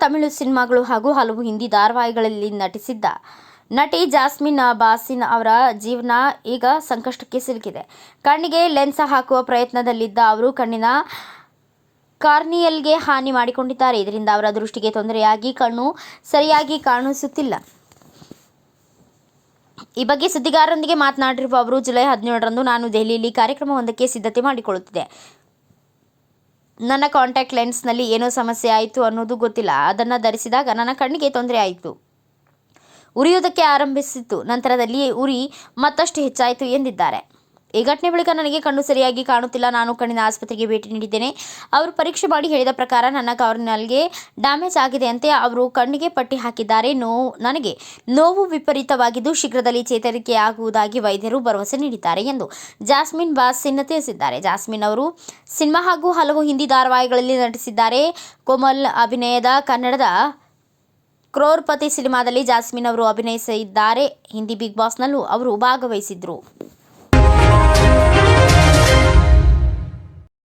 ತಮಿಳು ಸಿನಿಮಾಗಳು ಹಾಗೂ ಹಲವು ಹಿಂದಿ ಧಾರಾವಾಹಿಗಳಲ್ಲಿ ನಟಿಸಿದ್ದ ನಟಿ ಜಾಸ್ಮಿನ್ ಬಾಸಿನ್ ಅವರ ಜೀವನ ಈಗ ಸಂಕಷ್ಟಕ್ಕೆ ಸಿಲುಕಿದೆ. ಕಣ್ಣಿಗೆ ಲೆನ್ಸ್ ಹಾಕುವ ಪ್ರಯತ್ನದಲ್ಲಿದ್ದ ಅವರು ಕಣ್ಣಿನ ಕಾರ್ನಿಯಲ್ಗೆ ಹಾನಿ ಮಾಡಿಕೊಂಡಿದ್ದಾರೆ. ಇದರಿಂದ ಅವರ ದೃಷ್ಟಿಗೆ ತೊಂದರೆಯಾಗಿ ಕಣ್ಣು ಸರಿಯಾಗಿ ಕಾಣಿಸುತ್ತಿಲ್ಲ. ಈ ಬಗ್ಗೆ ಸುದ್ದಿಗಾರರೊಂದಿಗೆ ಮಾತನಾಡಿರುವ ಅವರು, ಜುಲೈ ಹದಿನೇಳರಂದು ನಾನು ದೆಹಲಿಯಲ್ಲಿ ಕಾರ್ಯಕ್ರಮವೊಂದಕ್ಕೆ ಸಿದ್ಧತೆ ಮಾಡಿಕೊಳ್ಳುತ್ತಿದ್ದೆ. ನನ್ನ ಕಾಂಟ್ಯಾಕ್ಟ್ ಲೆನ್ಸ್ನಲ್ಲಿ ಏನೋ ಸಮಸ್ಯೆ ಆಯಿತು ಅನ್ನೋದು ಗೊತ್ತಿಲ್ಲ. ಅದನ್ನು ಧರಿಸಿದಾಗ ನನ್ನ ಕಣ್ಣಿಗೆ ತೊಂದರೆ ಆಯಿತು. ಉರಿಯುವುದಕ್ಕೆ ಆರಂಭಿಸಿತು. ನಂತರದಲ್ಲಿ ಉರಿ ಮತ್ತಷ್ಟು ಹೆಚ್ಚಾಯಿತು ಎಂದಿದ್ದಾರೆ. ಈ ಘಟನೆ ಬಳಿಕ ನನಗೆ ಕಣ್ಣು ಸರಿಯಾಗಿ ಕಾಣುತ್ತಿಲ್ಲ. ನಾನು ಕಣ್ಣಿನ ಆಸ್ಪತ್ರೆಗೆ ಭೇಟಿ ನೀಡಿದ್ದೇನೆ. ಅವರು ಪರೀಕ್ಷೆ ಮಾಡಿ ಹೇಳಿದ ಪ್ರಕಾರ ನನ್ನ ಕಾರ್ನಲ್ಗೆ ಡ್ಯಾಮೇಜ್ ಆಗಿದೆ ಅಂತೆ ಅವರು ಕಣ್ಣಿಗೆ ಪಟ್ಟಿ ಹಾಕಿದ್ದಾರೆ. ನೋವು, ನನಗೆ ನೋವು ವಿಪರೀತವಾಗಿದ್ದು ಶೀಘ್ರದಲ್ಲಿ ಚೇತರಿಕೆ ಆಗುವುದಾಗಿ ವೈದ್ಯರು ಭರವಸೆ ನೀಡಿದ್ದಾರೆ ಎಂದು ಜಾಸ್ಮಿನ್ ಬಾಸಿನ್ ತಿಳಿಸಿದ್ದಾರೆ. ಜಾಸ್ಮಿನ್ ಅವರು ಸಿನಿಮಾ ಹಾಗೂ ಹಲವು ಹಿಂದಿ ಧಾರಾವಾಹಿಗಳಲ್ಲಿ ನಟಿಸಿದ್ದಾರೆ. ಕೋಮಲ್ ಅಭಿನಯದ ಕನ್ನಡದ ಕ್ರೋರ್ಪತಿ ಸಿನಿಮಾದಲ್ಲಿ ಜಾಸ್ಮಿನ್ ಅವರು ಅಭಿನಯಿಸಿದ್ದಾರೆ. ಹಿಂದಿ ಬಿಗ್ ಬಾಸ್ನಲ್ಲೂ ಅವರು ಭಾಗವಹಿಸಿದ್ರು. Thank you.